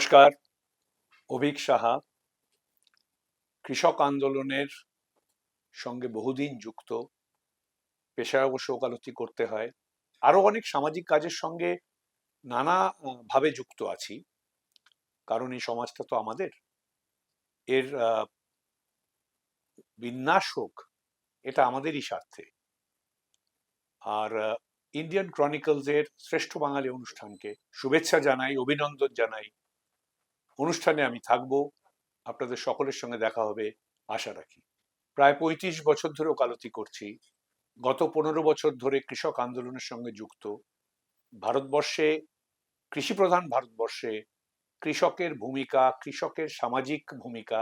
নমস্কার। অভিক সাহা, কৃষক আন্দোলনের সঙ্গে বহুদিন যুক্ত। পেশায় অবশ্য ওকালতি করতে হয়। আরও অনেক সামাজিক কাজের সঙ্গে নানা ভাবে যুক্ত আছি। কারণ এই সমাজটা তো আমাদের। এর বিন্যাস হোক, এটা আমাদেরই স্বার্থে। আর ইন্ডিয়ান ক্রনিকলস এর শ্রেষ্ঠ বাঙালি অনুষ্ঠানকে শুভেচ্ছা জানাই, অভিনন্দন জানাই। অনুষ্ঠানে আমি থাকব। আপনাদের সকলের সঙ্গে দেখা হবে, আশা রাখি। প্রায় পঁয়ত্রিশ বছর ধরে ওকালতি করছি। গত পনেরো বছর ধরে কৃষক আন্দোলনের সঙ্গে যুক্ত। ভারতবর্ষে, কৃষিপ্রধান ভারতবর্ষে কৃষকের ভূমিকা, কৃষকের সামাজিক ভূমিকা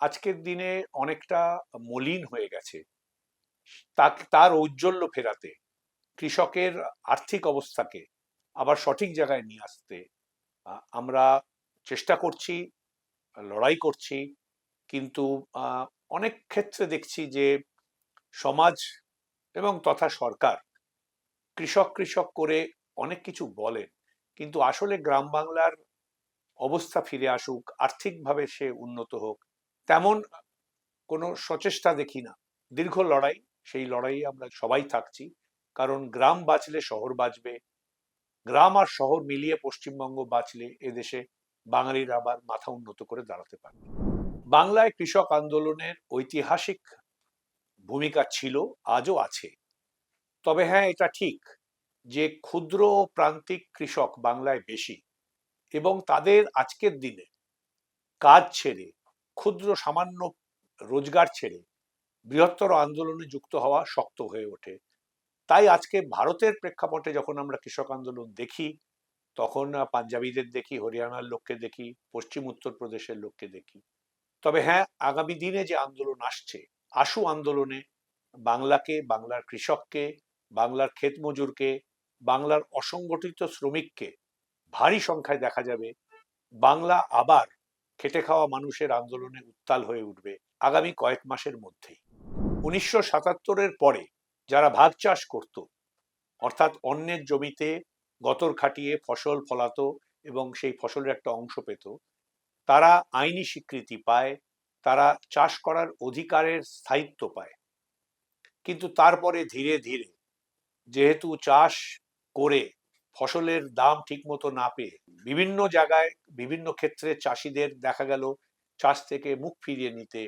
আজকের দিনে অনেকটা মলিন হয়ে গেছে। তার ঔজ্জ্বল্য ফেরাতে, কৃষকের আর্থিক অবস্থাকে আবার সঠিক জায়গায় নিয়ে আসতে আমরা চেষ্টা করছি, লড়াই করছি, কিন্তু অনেক ক্ষেত্রে দেখছি যে সমাজ এবং তথা সরকার কৃষক কৃষক করে অনেক কিছু বলেন, কিন্তু আসলে গ্রাম বাংলার অবস্থা ফিরে আসুক, আর্থিকভাবে সে উন্নত হোক, তেমন কোনো সচেষ্টা দেখি না। দীর্ঘ লড়াই, সেই লড়াইয়ে আমরা সবাই থাকছি, কারণ গ্রাম বাঁচলে শহর বাঁচবে, গ্রাম আর শহর মিলিয়ে পশ্চিমবঙ্গ বাঁচলে এদেশে বাঙালির আবার মাথা উন্নত করে দাঁড়াতে পারবে বাংলায় কৃষক আন্দোলনের ঐতিহাসিক ভূমিকা ছিল, আজও আছে। তবে হ্যাঁ এটা ঠিক যে ক্ষুদ্র প্রান্তিক কৃষক বাংলায় বেশি এবং তাদের আজকের দিনে কাজ ছেড়ে, ক্ষুদ্র সামান্য রোজগার ছেড়ে বৃহত্তর আন্দোলনে যুক্ত হওয়া শক্ত হয়ে ওঠে। তাই আজকে ভারতের প্রেক্ষাপটে যখন আমরা কৃষক আন্দোলন দেখি তখন পাঞ্জাবিদের দেখি, হরিয়ানার লোককে দেখি, পশ্চিম উত্তরপ্রদেশের লোককে দেখি। তবে হ্যাঁ আগামী দিনে যে আন্দোলন আসছে, আশু আন্দোলনে বাংলাকে, বাংলার কৃষককে, বাংলার ক্ষেত মজুরকে, বাংলার অসংগঠিত শ্রমিককে ভারী সংখ্যায় দেখা যাবে। বাংলা আবার খেটে খাওয়া মানুষের আন্দোলনে উত্তাল হয়ে উঠবে আগামী কয়েক মাসের মধ্যেই। উনিশশো সাতাত্তরের পরে যারা ভাগ চাষ করত, অর্থাৎ অন্যের জমিতে গতর খাটিয়ে ফসল ফলাতো এবং সেই ফসলের একটা অংশ পেত। তারা আইনি স্বীকৃতি পায়, তারা চাষ করার অধিকারের স্থায়িত্ব পায়। কিন্তু তারপরে ধীরে ধীরে যেহেতু চাষ করে ফসলের দাম ঠিকমতো না পেয়ে বিভিন্ন জায়গায় বিভিন্ন ক্ষেত্রে চাষিদের দেখা গেল চাষ থেকে মুখ ফিরিয়ে নিতে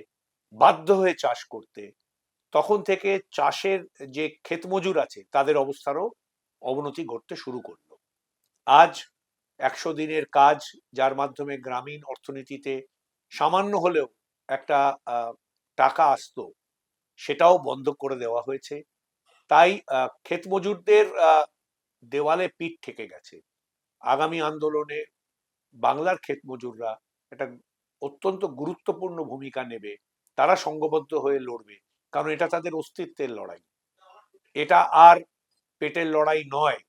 বাধ্য হয়ে চাষ করতে, তখন থেকে চাষের যে ক্ষেত মজুর আছে তাদের অবস্থারও অবনতি ঘটতে শুরু করল। আজ একশো দিনের কাজ যার মাধ্যমে গ্রামীণ অর্থনীতিতে সামান্য হলেও একটা টাকা আসতো, সেটাও বন্ধ করে দেওয়া হয়েছে। তাই ক্ষেত মজুরদের দেওয়ালে পিঠ থেকে গেছে। আগামী আন্দোলনে বাংলার ক্ষেত মজুররা একটা অত্যন্ত গুরুত্বপূর্ণ ভূমিকা নেবে। তারা সঙ্গবদ্ধ হয়ে লড়বে। কারণ এটা তাদের অস্তিত্বের লড়াই। এটা আর পেটের লড়াই নয়,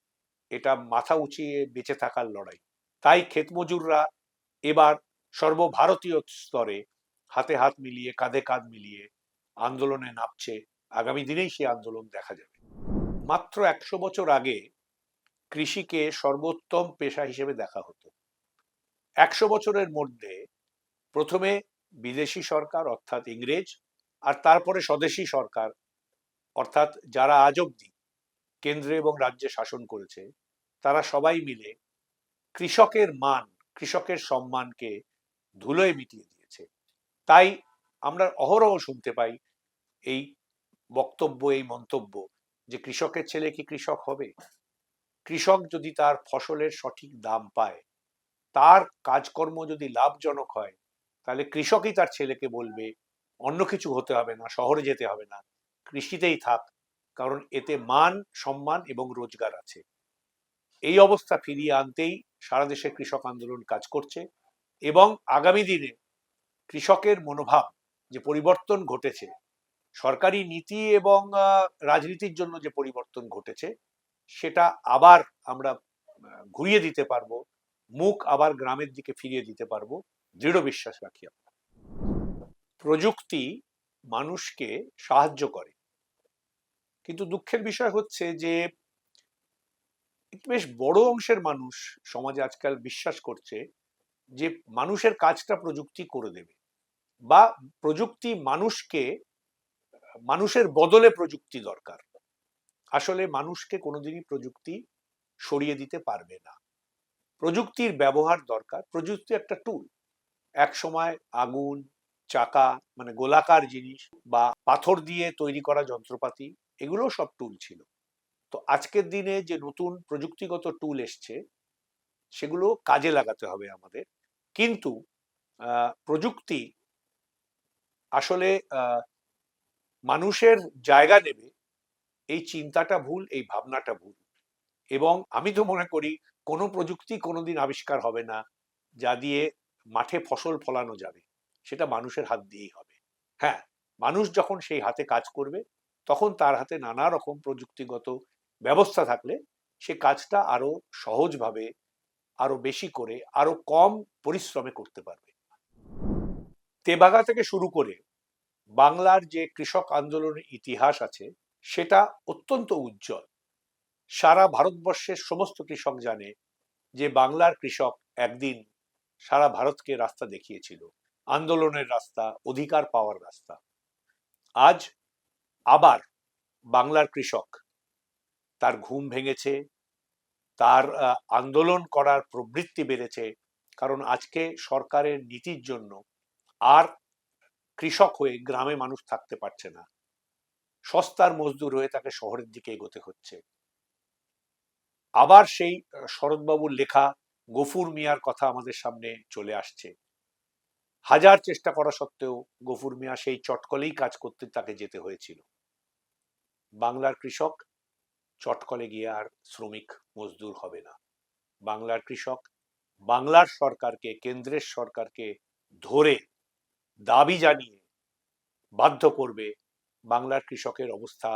এটা মাথা উঁচিয়ে বেঁচে থাকার লড়াই। তাই ক্ষেত মজুররা এবার সর্বভারতীয় স্তরে হাতে হাত মিলিয়ে, কাঁধে কাঁধ মিলিয়ে আন্দোলনে নামছে। আগামী দিনেই সেই আন্দোলন দেখা যাবে। মাত্র একশো বছর আগে কৃষিকে সর্বোত্তম পেশা হিসেবে দেখা হতো। একশো বছরের মধ্যে প্রথমে বিদেশি সরকার, অর্থাৎ ইংরেজ, আর তারপরে স্বদেশী সরকার, অর্থাৎ যারা আজ অব্দি কেন্দ্রে এবং রাজ্যে শাসন করেছে, তারা সবাই মিলে কৃষকের মান, কৃষকের সম্মানকে ধুলোয় মিটিয়ে দিয়েছে। তাই আমরা অহরহ শুনতে পাই এই বক্তব্য, এই মন্তব্য যে কৃষকের ছেলে কি কৃষক হবে? কৃষক যদি তার ফসলের সঠিক দাম পায়, তার কাজকর্ম যদি লাভজনক হয়, তাহলে কৃষকই তার ছেলেকে বলবে, অন্য কিছু হতে হবে না, শহরে যেতে হবে না, কৃষিতেই থাক কারণ এতে মান, সম্মান এবং রোজগার আছে। এই অবস্থা ফিরিয়ে আনতেই সারা দেশে কৃষক আন্দোলন কাজ করছে এবং আগামী দিনে কৃষকের মনোভাব যে পরিবর্তন ঘটেছে, সরকারি নীতি এবং রাজনীতির জন্য যে পরিবর্তন ঘটেছে, সেটা আবার আমরা ঘুরিয়ে দিতে পারব, মুখ আবার গ্রামের দিকে ফিরিয়ে দিতে পারব, দৃঢ় বিশ্বাস রাখি আমরা। প্রযুক্তি মানুষকে সাহায্য করে। কিন্তু দুঃখের বিষয় হচ্ছে যে, বেশ বড় অংশের মানুষ সমাজে আজকাল বিশ্বাস করছে যে, মানুষের কাজটা প্রযুক্তি করে দেবে বা প্রযুক্তি মানুষকে, মানুষের বদলে প্রযুক্তি দরকার। আসলে মানুষকে কোনোদিনই প্রযুক্তি সরিয়ে দিতে পারবে না। প্রযুক্তির ব্যবহার দরকার। প্রযুক্তি একটা টুল এক সময় আগুন, চাকা মানে গোলাকার জিনিস বা পাথর দিয়ে তৈরি করা যন্ত্রপাতি এগুলো সব টুল ছিল। তো আজকের দিনে যে নতুন প্রযুক্তিগত টুল এসছে, সেগুলো কাজে লাগাতে হবে আমাদের। কিন্তু প্রযুক্তি আসলে মানুষের জায়গা নেবে, এই চিন্তাটা ভুল, এই ভাবনাটা ভুল। এবং আমি তো মনে করি, কোনো প্রযুক্তি কোনোদিন আবিষ্কার হবে না, যা দিয়ে মাঠে ফসল ফলানো যাবে। সেটা মানুষের হাত দিয়েই হবে। হ্যাঁ মানুষ যখন সেই হাতে কাজ করবে তখন তার হাতে নানা রকম প্রযুক্তিগত ব্যবস্থা থাকলে সে কাজটা আরও সহজভাবে, আরও বেশি করে, আরও কম পরিশ্রমে করতে পারবে। তেবাগা থেকে শুরু করে বাংলার যে কৃষক আন্দোলনের ইতিহাস আছে, সেটা অত্যন্ত উজ্জ্বল। সারা ভারতবর্ষের সমস্ত কৃষক জানে যে বাংলার কৃষক একদিন সারা ভারতকে রাস্তা দেখিয়েছিল। আন্দোলনের রাস্তা, অধিকার পাওয়ার রাস্তা। আজ আবার বাংলার কৃষক। তার ঘুম ভেঙেছে, তার আন্দোলন করার প্রবৃত্তি বেড়েছে, কারণ আজকে সরকারের নীতির জন্য আর কৃষক হয়ে গ্রামে মানুষ থাকতে পারছে না। সস্তার মজদুর হয়ে তাকে শহরের দিকে এগোতে হচ্ছে। আবার সেই শরৎবাবুর লেখা গফুর মিয়ার কথা আমাদের সামনে চলে আসছে। হাজার চেষ্টা করা সত্ত্বেও গফুর মিয়া সেই চটকলেই কাজ করতে তাকে যেতে হয়েছিল। বাংলার কৃষক চটকলে গিয়ে আর শ্রমিক মজদুর হবে না। বাংলার কৃষক বাংলার সরকারকে, কেন্দ্রের সরকারকে ধরে দাবি জানিয়ে বাধ্য করবে বাংলার কৃষকের অবস্থা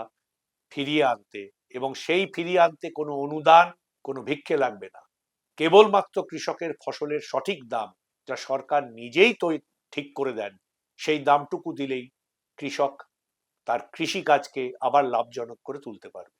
ফিরিয়ে আনতে এবং সেই ফিরিয়ে আনতে কোনো অনুদান, কোনো ভিক্ষে লাগবে না। কেবলমাত্র কৃষকের ফসলের সঠিক দাম যা সরকার নিজেই তো, ঠিক করে দেন, সেই দামটুকু দিলেই কৃষক তার কৃষিকাজকে আবার লাভজনক করে তুলতে পারবে।